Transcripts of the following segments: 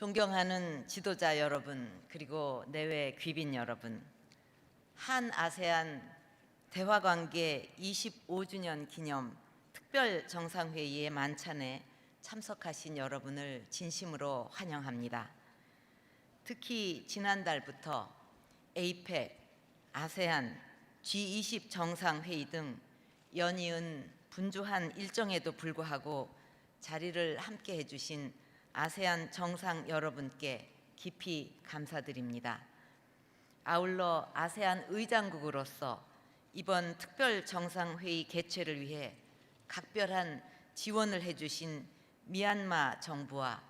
존경하는 지도자 여러분 그리고 내외 귀빈 여러분 한 아세안 대화관계 25주년 기념 특별 정상회의의 만찬에 참석하신 여러분을 진심으로 환영합니다. 특히 지난달부터 에이펙, 아세안, G20 정상회의 등 연이은 분주한 일정에도 불구하고 자리를 함께 해주신 아세안 정상 여러분께 깊이 감사드립니다. 아울러 아세안 의장국으로서 이번 특별 정상회의 개최를 위해 각별한 지원을 해주신 미얀마 정부와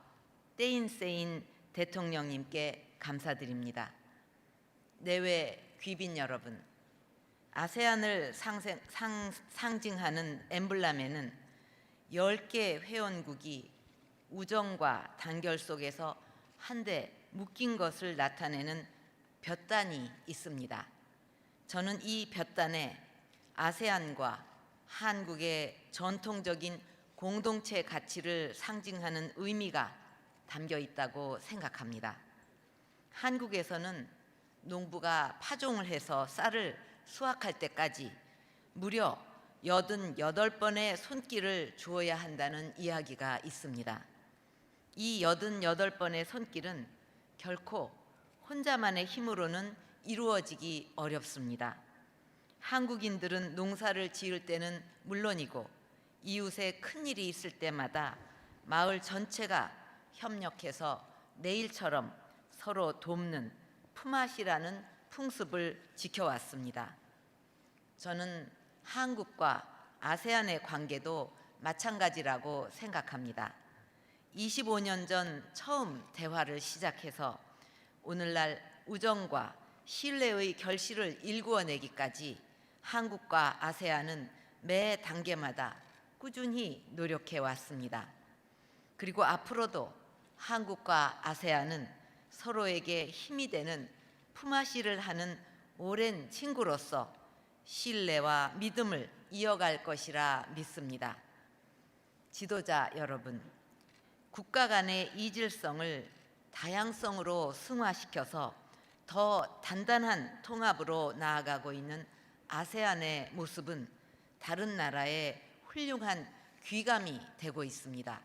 떼인세인 대통령님께 감사드립니다. 내외 귀빈 여러분, 아세안을 상징하는 엠블럼에는 10개 회원국이 우정과 단결 속에서 한데 묶인 것을 나타내는 볕단이 있습니다. 저는 이 볕단에 아세안과 한국의 전통적인 공동체 가치를 상징하는 의미가 담겨 있다고 생각합니다. 한국에서는 농부가 파종을 해서 쌀을 수확할 때까지 무려 88번의 손길을 주어야 한다는 이야기가 있습니다. 이 88번의 손길은 결코 혼자만의 힘으로는 이루어지기 어렵습니다. 한국인들은 농사를 지을 때는 물론이고 이웃에 큰 일이 있을 때마다 마을 전체가 협력해서 내일처럼 서로 돕는 품앗이라는 풍습을 지켜왔습니다. 저는 한국과 아세안의 관계도 마찬가지라고 생각합니다. 25년 전 처음 대화를 시작해서 오늘날 우정과 신뢰의 결실을 일구어내기까지 한국과 아세안은 매 단계마다 꾸준히 노력해 왔습니다. 그리고 앞으로도 한국과 아세안은 서로에게 힘이 되는 품앗이를 하는 오랜 친구로서 신뢰와 믿음을 이어갈 것이라 믿습니다. 지도자 여러분, 국가 간의 이질성을 다양성으로 승화시켜서 더 단단한 통합으로 나아가고 있는 아세안의 모습은 다른 나라의 훌륭한 귀감이 되고 있습니다.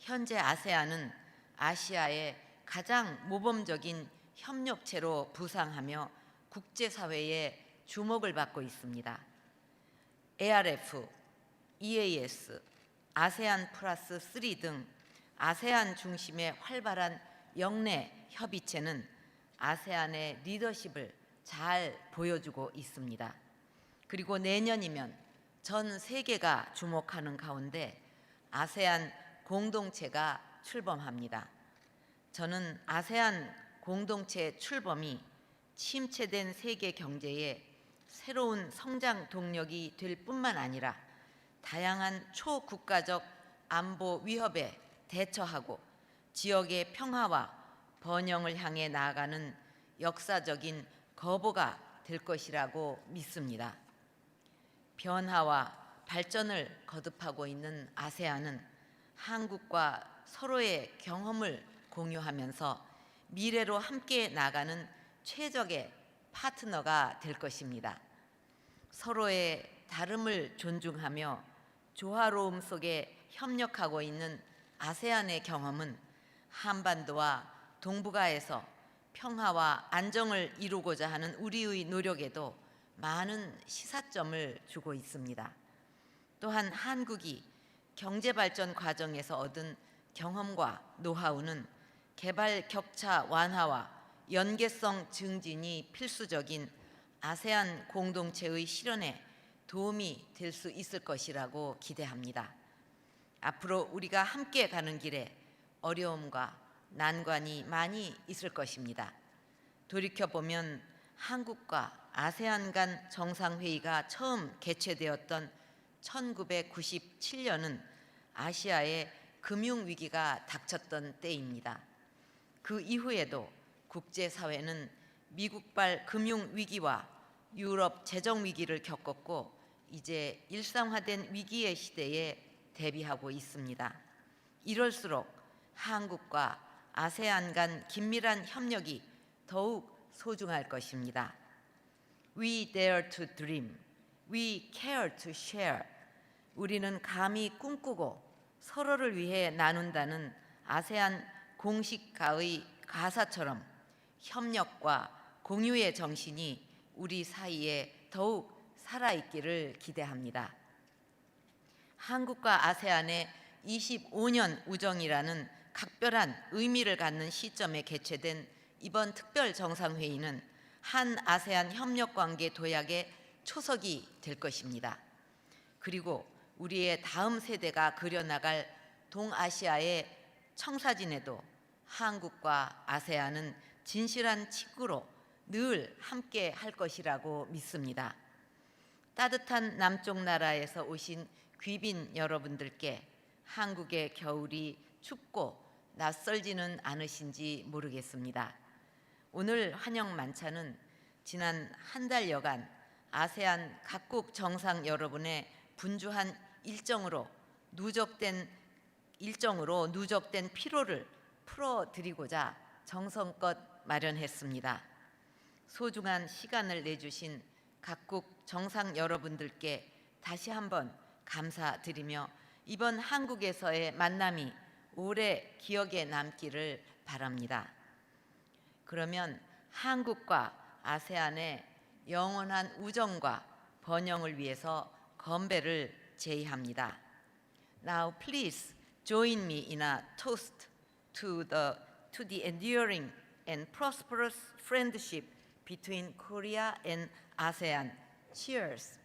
현재 아세안은 아시아의 가장 모범적인 협력체로 부상하며 국제사회의 주목을 받고 있습니다. ARF, EAS, 아세안 플러스 3 등 아세안 중심의 활발한 영내 협의체는 아세안의 리더십을 잘 보여주고 있습니다. 그리고 내년이면 전 세계가 주목하는 가운데 아세안 공동체가 출범합니다. 저는 아세안 공동체 출범이 침체된 세계 경제에 새로운 성장 동력이 될 뿐만 아니라 다양한 초국가적 안보 위협에 대처하고 지역의 평화와 번영을 향해 나아가는 역사적인 거보가 될 것이라고 믿습니다. 변화와 발전을 거듭하고 있는 아세안은 한국과 서로의 경험을 공유하면서 미래로 함께 나가는 최적의 파트너가 될 것입니다. 서로의 다름을 존중하며 조화로움 속에 협력하고 있는 아세안의 경험은 한반도와 동북아에서 평화와 안정을 이루고자 하는 우리의 노력에도 많은 시사점을 주고 있습니다. 또한 한국이 경제 발전 과정에서 얻은 경험과 노하우는 개발 격차 완화와 연계성 증진이 필수적인 아세안 공동체의 실현에 도움이 될 수 있을 것이라고 기대합니다. 앞으로 우리가 함께 가는 길에 어려움과 난관이 많이 있을 것입니다. 돌이켜 보면 한국과 아세안 간 정상회의가 처음 개최되었던 1997년은 아시아에 금융 위기가 닥쳤던 때입니다. 그 이후에도 국제사회는 미국발 금융 위기와 유럽 재정 위기를 겪었고 이제 일상화된 위기의 시대에 대비하고 있습니다. 이럴수록 한국과 아세안 간 긴밀한 협력이 더욱 소중할 것입니다. We dare to dream. We care to share. 우리는 감히 꿈꾸고 서로를 위해 나눈다는 아세안 공식가의 가사처럼 협력과 공유의 정신이 우리 사이에 더욱 살아있기를 기대합니다. 한국과 아세안의 25년 우정이라는 각별한 의미를 갖는 시점에 개최된 이번 특별 정상회의는 한 아세안 협력 관계 도약의 초석이 될 것입니다. 그리고 우리의 다음 세대가 그려나갈 동아시아의 청사진에도 한국과 아세안은 진실한 친구로 늘 함께 할 것이라고 믿습니다. 따뜻한 남쪽 나라에서 오신 귀빈 여러분들께 한국의 겨울이 춥고 낯설지는 않으신지 모르겠습니다. 오늘 환영 만찬은 지난 한 달여간 아세안 각국 정상 여러분의 분주한 일정으로 누적된 일정으로 누적된 피로를 풀어드리고자 정성껏 마련했습니다. 소중한 시간을 내주신 각국 정상 여러분들께 다시 한번 감사드리며 이번 한국에서의 만남이 오래 기억에 남기를 바랍니다. 그러면 한국과 아세안의 영원한 우정과 번영을 위해서 건배를 제의합니다. Now please join me in a toast to the to the enduring and prosperous friendship between Korea and ASEAN. Cheers.